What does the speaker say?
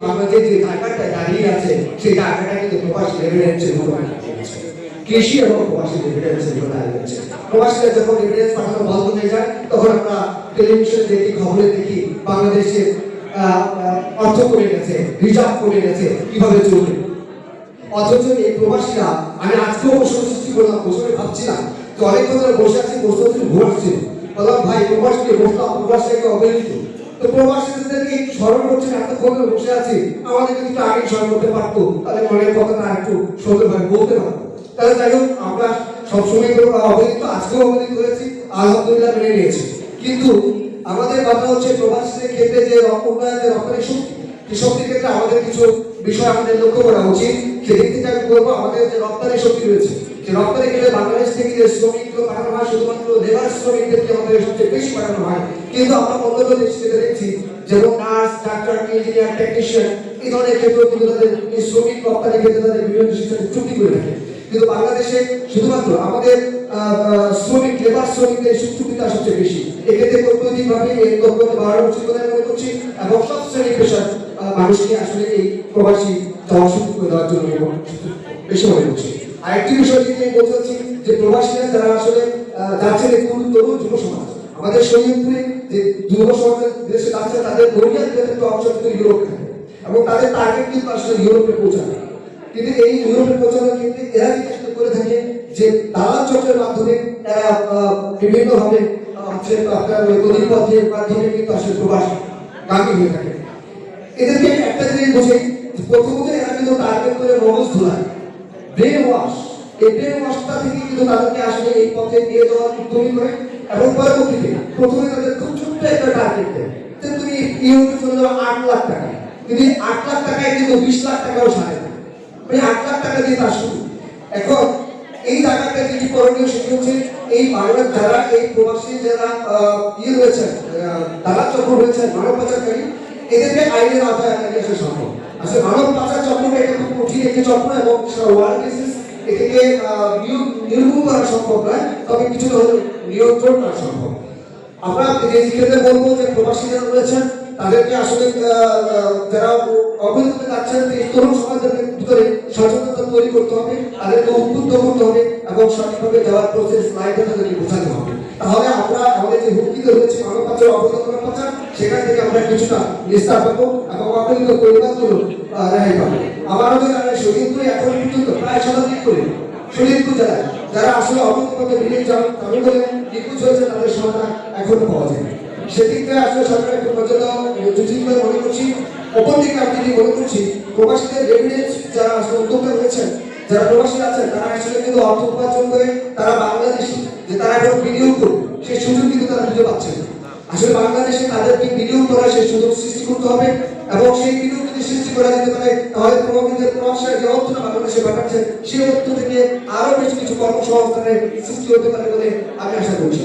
যে দাঁড়িয়ে আছে সেই কিন্তু প্রবাসী কৃষি এবং প্রবাসী দাঁড়িয়ে আছে। প্রবাসীরা যখন পাঠানো বন্ধ হয়ে যায় তখন আমরা দেখি খবরে দেখি বাংলাদেশে আহ, আহ, অর্থ করে গেছে রিজার্ভ করে গেছে কীভাবে চলবে? অথচ এই প্রবাসীরা আমি আজকেও প্রশ্ন সৃষ্টি করলাম বসে ভাবছিলাম যে অনেকক্ষণ ধরে বসে আছি বসে ঘুমাচ্ছি বললাম ভাই প্রবাসীকে বসলাম প্রবাসীকে অবহেলিত। তো প্রবাসীদেরকে একটু স্মরণ করছেন এতক্ষণ বসে আছি। আমাদের কিন্তু আগে স্মরণ করতে পারতো। তাহলে মনের কথাটা একটু সুন্দরভাবে বলতে পারতো। তাহলে যাই হোক, আমরা সবসময় তো অবহেলিত আজকেও অবহেলিত হয়েছি আলহামদুলিল্লাহ মেনে নিয়েছি। কিন্তু আমাদের কথা হচ্ছে প্রবাসীদের ক্ষেত্রে যে উন্নয়ন যে রপ্তানি শক্তি এই শক্তির ক্ষেত্রে আমাদের কিছু বিষয় আমাদের লক্ষ্য করা উচিত। সেদিক থেকে আমি বলব, আমাদের যে রপ্তানি শক্তি রয়েছে যে রপ্তানি ক্ষেত্রে বাংলাদেশ থেকে যে শ্রমিকগুলো পাঠানো হয়, শুধুমাত্র লেবার শ্রমিকদেরকে আমাদের সবচেয়ে বেশি পাঠানো হয়। কিন্তু আমরা অন্য দেশ থেকে দেখছি যেমন নার্স, ডাক্তার, ইঞ্জিনিয়ার টেকনিশিয়ান এই ধরনের ক্ষেত্রেও কিন্তু তাদের এই শ্রমিক রপ্তানি ক্ষেত্রে তাদের বিভিন্ন দেশের সাথে চুক্তি করে থাকে। কিন্তু বাংলাদেশে শুধুমাত্র আমাদের শ্রমিক লেবার শ্রমিকদের চুক্তিটা সবচেয়ে বেশি। এক্ষেত্রে কর্তৃত্বভাবে এই কর্তব্য বাড়ানো উচিত বলে মনে করছি এবং সব শ্রেণি পেশার মানুষকে আসলে এই প্রবাসী সুযোগ করে দেওয়ার জন্য বেশি মনে করছি। আরেকটি বিষয় যেটি আমি বলতে চাচ্ছি যে প্রবাসীরা যারা আসলে যাচ্ছেন একটু তরুণ যুব সমাজ, আমাদের শরীরপুরে যে যুব সমাজের দেশে যাচ্ছে, তাদের গরিয়ার একটু অংশ কিন্তু ইউরোপ এবং তাদের টার্গেট কিন্তু আসলে ইউরোপে পৌঁছানো কিন্তু এই ইউরোপে পৌঁছানোর ক্ষেত্রে এরা কি করে থাকে যে দালাল চক্রের মাধ্যমে তারা বিভিন্ন ভাবে হচ্ছে আপনার গরিব মাধ্যমে কিন্তু আসলে প্রবাস গামী হয়ে থাকে। এদেরকে একটা জিনিস বুঝি, প্রথমত এরা কিন্তু টার্গেট করে মগজ ধোলায়। ব্রেন এই ব্রেন ওয়াশটা থেকে কিন্তু তাদেরকে আসলে এই পথে নিয়ে যাওয়ার উদ্যমী করে এবং পরবর্তীতে প্রথমে তাদের খুব ছোট্ট একটা টার্গেট দেয়। তুমি ইউরোপে চলে যাও আট লাখ টাকা কিন্তু আট লাখ টাকায় কিন্তু বিশ লাখ টাকাও সারে না। মানে আট লাখ টাকা দিয়ে তার শুরু। এখন এই টাকাটা যেটি করণীয় সেটি হচ্ছে এই বাংলার যারা এই প্রবাসী যারা ইয়ে রয়েছেন দালাল চক্র রয়েছেন, মানব পাচারকারী, এদেরকে আইনের আওতায় আনা সম্ভব। আসলে মানব পাচার চক্রটা খুব কঠিন এবং বেসিস নির্মূল করা সম্ভব নয়, তবে হলেও নিয়ন্ত্রণ করা সম্ভব। আমরা যে ক্ষেত্রে বলব যে প্রবাসী যারা রয়েছেন, তাদেরকে আসলে যারা যাচ্ছেন এই তরুণ সমাজের ভিতরে সচেতনতা তৈরি করতে হবে, তাদেরকে উদ্বুদ্ধ করতে হবে এবং সঠিকভাবে যাওয়ার প্রসেস লাইনটা তাদেরকে বোঝাতে হবে। তাহলে আমরা আমাদের যে হুমকিতে রয়েছে মানব মানব সেখান থেকে আমরা কিছুটা নিস্তার পাবো এবং অবৈধ পরিবারগুলো আহ, রেহাই পাবো। আমারও যারা শরীরপুরে এখন পর্যন্ত প্রায় শতাধিক করে শরীরপুর জেলায় যারা আসলে অবৈধভাবে বিলেন যান তাদের বলে নিখোঁজ হয়েছে তাদের সন্ধান এখনও পাওয়া যায় সেদিক থেকে আসলে সরকার একটু দেওয়া বলে মনে করছি। অপরদিকে আমি যদি মনে করছি প্রবাসীদের রেভিডেন্স যারা আসলে উদ্যোক্তা রয়েছেন যারা প্রবাসী আছেন তারা আসলে কিন্তু অর্থ উপার্জন করে তারা বাংলাদেশি যে তারা এখন বিনিয়োগ করবে সেই সুযোগ কিন্তু তারা খুঁজে পাচ্ছেন না আসলে বাংলাদেশে তাদেরকে বিনিয়োগ করা সেই সুযোগ সৃষ্টি করতে হবে এবং সেই বিনিয়োগ যদি সৃষ্টি করা যেতে পারে, তাহলে প্রভাবিতের প্রভাবশালী যে অর্থটা বাংলাদেশে পাঠাচ্ছে, সেই অর্থ থেকে আরও বেশি কিছু কর্মসংস্থানের সৃষ্টি হতে পারে বলে আমি আশা করছি।